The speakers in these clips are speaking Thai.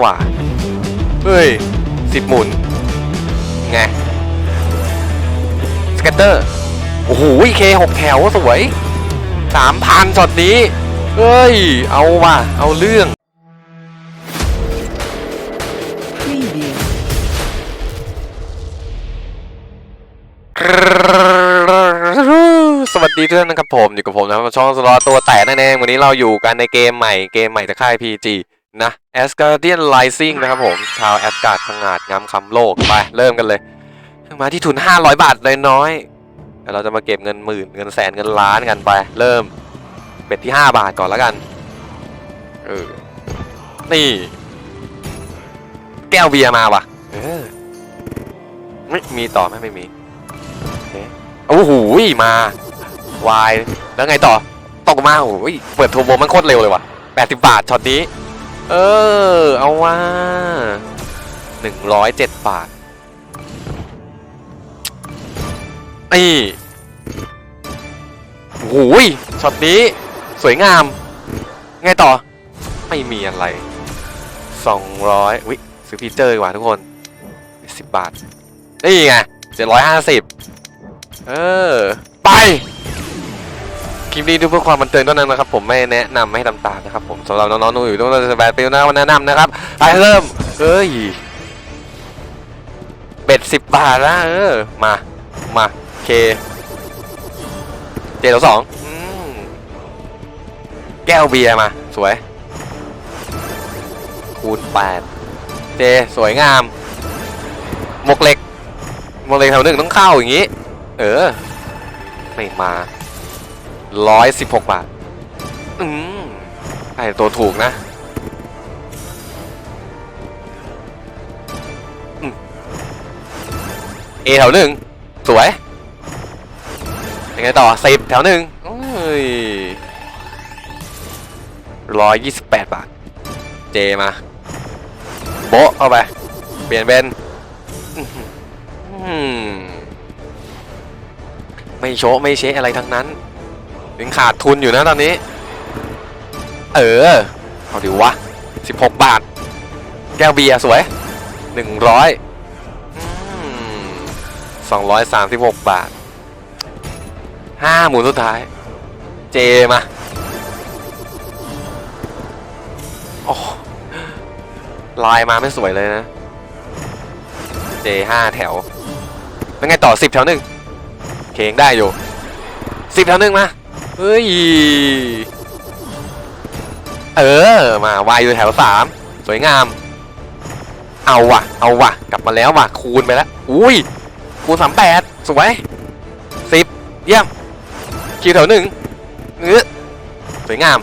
กว่า เฮ้ยสิบหมุน ไง สเก็ตเตอร์ โอ้โหเคหกแถวสวยสามพันช็อตนี้ เฮ้ย เอาว่ะ เอาเรื่อง สวัสดีทุกท่านนะครับผม อยู่กับผมนะครับช่องสลอตตัวแตกนั่นเองวันนี้เราอยู่กันในเกมใหม่เกมใหม่จากค่าย PG นะ Asgardian Rising นะครับผม ชาวแอสการ์ดพังงาดงามคำโลก ไป เริ่มกันเลย มาที่ทุน 500 บาทน้อยเดี๋ยวเราจะมาเก็บเงินหมื่นเงินแสนเงินล้านกันไป เริ่มเป็ดที่ 5 บาทก่อนแล้วกันเออนี่ แก้วเบียร์มาว่ะเออไม่มีต่อไหมไม่มีโอ้โหมาวายแล้วไงต่อตกมาโอ้ยเปิดโทรโบมันโคตรเร็วเลยว่ะแปดสิบบาทช็อตนี้ เออ เอาว่าหนึ่งร้อยเจ็ดบาทนี่โอ้โหช็อตนี้ สวยงาม ไงต่อ ไม่มีอะไรสองร้อยวิซื้อฟีเจอร์ดีกว่าทุกคนสิบบาท นี่ไงเจ็ดร้อยห้าสิบเออ ไป คลิปนี้ดูเพื่อความบันเทิงเท่านั้นนะครับผมไม่แนะนำให้ทำตามนะครับผมสำหรับน้องๆหนูอยู่ต้องสบายไปนะวันแนะนำนะครับไปเริ่มเอ้ยเป็ดสิบบาทนะเออมามาเคเจตัวสองแก้วเบียร์มา สวย คูณแปดเจสวยงามหมกเหล็กหมกเหล็กแถวหนึ่งต้องเข้าอย่างนี้ เออ ไม่มา ร้อยสิบหกบาท อืมไอตัวถูกนะเอแถวหนึ่งสวยยังไงต่อสิบแถวหนึ่งอ้ยร้อยยี่สิบแปดบาท เจมา โบะเข้าไป เปลี่ยนเป็นอืมไม่โชไม่เชะอะไรทั้งนั้น ยังขาดทุนอยู่นะตอนนี้ เออ เอาดิวะ 16 บาท แก้วเบียร์สวย 100อืม236 บาท 5 หมุนสุดท้าย เจมาโอ้ลายมาไม่สวยเลยนะ เจ5แถว เป็นไงต่อ10แถวหนึ่ง เคงได้อยู่สิบแถวหนึ่งมา เฮ้ย เออ มาวายอยู่แถวสามสวยงาม เอาว่ะ เอาว่ะ กลับมาแล้วว่ะ คูณไปแล้ว อุ้ย คูณสามแปดสวยสิบเยี่ยม คิวแถวหนึ่งเออสวยงาม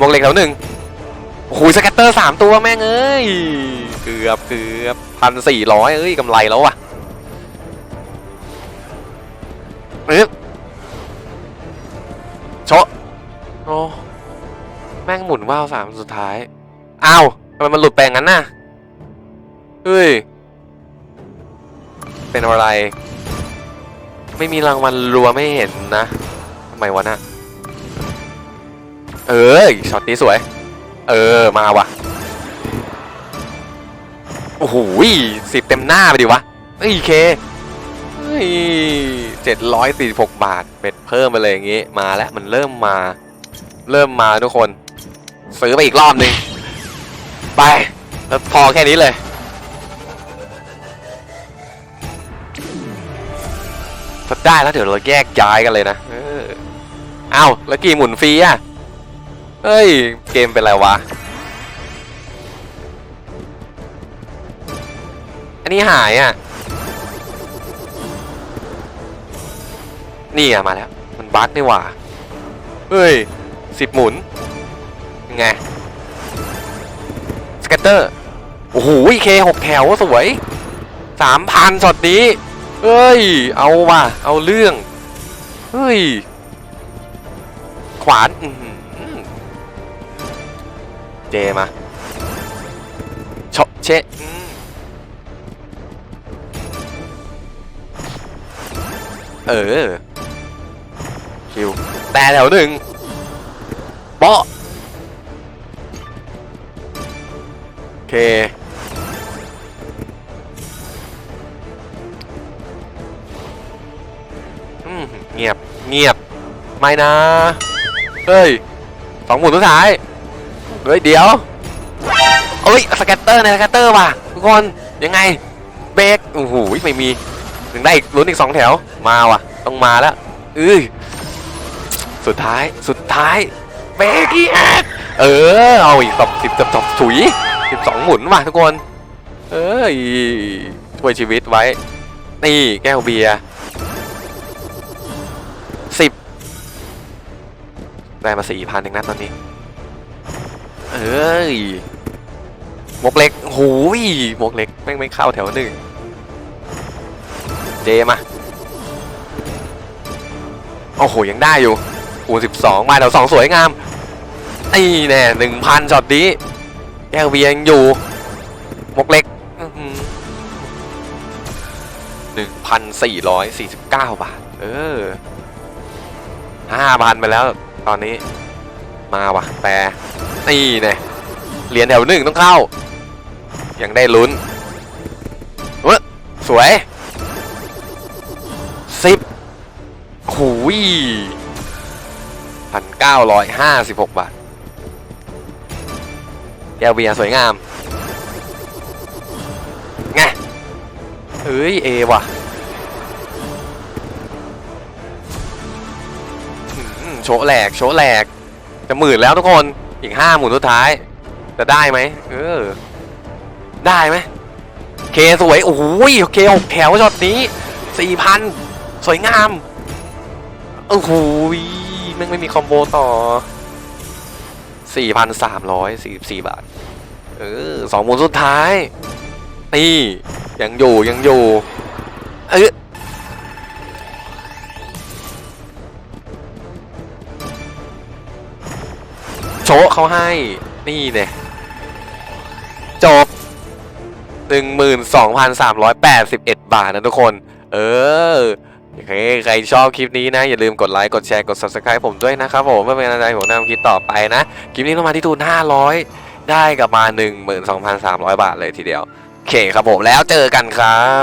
วงเล็กแถวหนึ่งโอ้โหสแกตเตอร์สามตัวแม่งเอ้ย เกือบเกือบพันสี่ร้อยเอ้ยกำไรแล้วว่ะปึ๊บโว่าวสามสุดท้าย อ้าวทำไมมันหลุดแปลงงั้นน่ะ เฮ้ย เป็นอะไร ไม่มีรางวัลรัวไม่เห็นนะทำไมวะน่ะ เออช็อตนี้สวย เออ มาว่ะ โอ้โหสิบเต็มหน้าไปดิวะเอ้ยเคเจ็ดร้อยสี่หกบาท เป็ดเพิ่มไปเลยอย่างงี้ มาแล้วมันเริ่มมา เริ่มมาทุกคน ซื้อไปอีกรอบหนึ่งไป แล้วพอแค่นี้เลย ถ้าได้แล้วเดี๋ยวเราแยกย้ายกันเลยนะเอออ้าวแล้วกี่หมุนฟรีอะ เฮ้ย เกมเป็นไรวะ อันนี้หายอะ นี่อะมาแล้ว มันบั๊กนี่หว่า เฮ้ยสิบหมุน เตอร์ โอ้โหเคหกแถวสวยสามพันช็อตนี้เฮ้ย เอาว่ะ เอาเรื่อง เฮ้ย ขวานเจมาชาะเชเออคิวแต่แถวหนึ่งเปาะ เค เงียบ เงียบ ไม่นะ เฮ้ย สองหมุนสุดท้าย เฮ้ย เดี๋ยวเอ้ย สแกตเตอร์ในสแกตเตอร์ว่ะ ทุกคน ยังไง เบรกโอ้โหไม่มี ถึงได้อีกลุ้นอีกสองแถว มาว่ะ ต้องมาแล้วอือสุดท้าย สุดท้ายเบรกอีกเออ เอาอีกสองสิบสิบสองถุยสิบสอง หมุนว่ะทุกคน เอ้ยช่วยชีวิตไว้ นี่แก้วเบียร์สิบได้มาสี่พันเองนะตอนนี้ เอ้ยหมกเล็กหูยหมกเล็กแม่งไม่เข้าแถวหนึ่งเจมาโอ้โห ยังได้อยู่คูณสิบสองมาแถวสองสวยงามนี่แน่หนึ่งพันช็อตนี้ แก้วเบียงอยู่หมกเล็กหนึ่งพันสี่ร้อยสี่สิบเก้าบาท เออห้าพันไปแล้ว ตอนนี้ มาว่ะแปรนี่แน่ยเหรียญแถวหนึ่งต้องเข้า ยังได้ลุ้นเว้ยสวยสิบหูยพันเก้าร้อยห้าสิบหกบาท แก้วเบียสวยงามไงเฮ้ยเอว่ะโชแหลกโชแหลก จะหมื่นแล้วทุกคน อีกห้าหมุนสุดท้าย จะได้ไหมเออ ได้ไหมเคสวย โอ้โหเคหกแถวช็อตนี้สี่พันสวยงาม โอ้โหแม่งไม่มีคอมโบต่อ สี่พันสามร้อยสี่สิบสี่บาท เออสองหมุนสุดท้าย นี่ ยังอยู่ ยังอยู่ เออโชะเขาให้ นี่เนี่ยจบหนึ่งหมื่นสองพันสามร้อยแปดสิบเอ็ดบาทนะทุกคน เออ โอเคใครชอบคลิปนี้นะ อย่าลืมกดไลค์กดแชร์กด subscribe ผมด้วยนะครับผมเพื่อเป็นกำลังใจผมนำคลิปต่อไปนะ คลิปนี้ต้องมาที่ทุน500 ได้กลับมา 12,300 บาทเลยทีเดียว โอเคครับผมแล้วเจอกันครับ